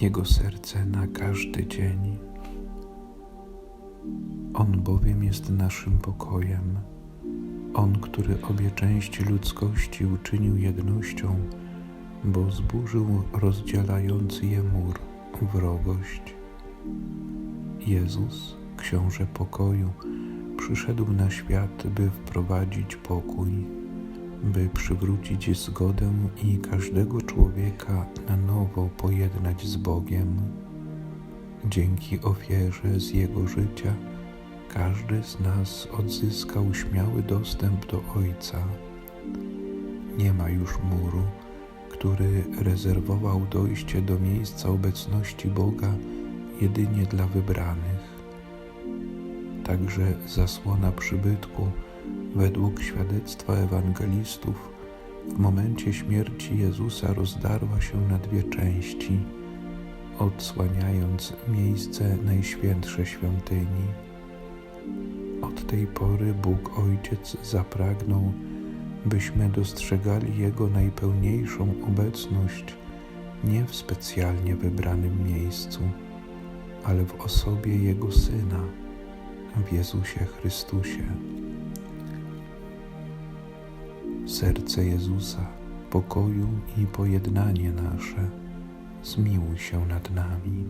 Jego serce na każdy dzień. On bowiem jest naszym pokojem. On, który obie części ludzkości uczynił jednością, bo zburzył rozdzielający je mur, wrogość. Jezus, Książę pokoju, przyszedł na świat, by wprowadzić pokój, by przywrócić zgodę i każdego człowieka na nowo pojednać z Bogiem. Dzięki ofierze z Jego życia każdy z nas odzyskał śmiały dostęp do Ojca. Nie ma już muru, który rezerwował dojście do miejsca obecności Boga jedynie dla wybranych. Także zasłona przybytku, według świadectwa ewangelistów, w momencie śmierci Jezusa rozdarła się na dwie części, odsłaniając miejsce najświętsze świątyni. Od tej pory Bóg Ojciec zapragnął, byśmy dostrzegali Jego najpełniejszą obecność nie w specjalnie wybranym miejscu, ale w osobie Jego Syna, w Jezusie Chrystusie. Serce Jezusa, pokoju i pojednanie nasze, zmiłuj się nad nami.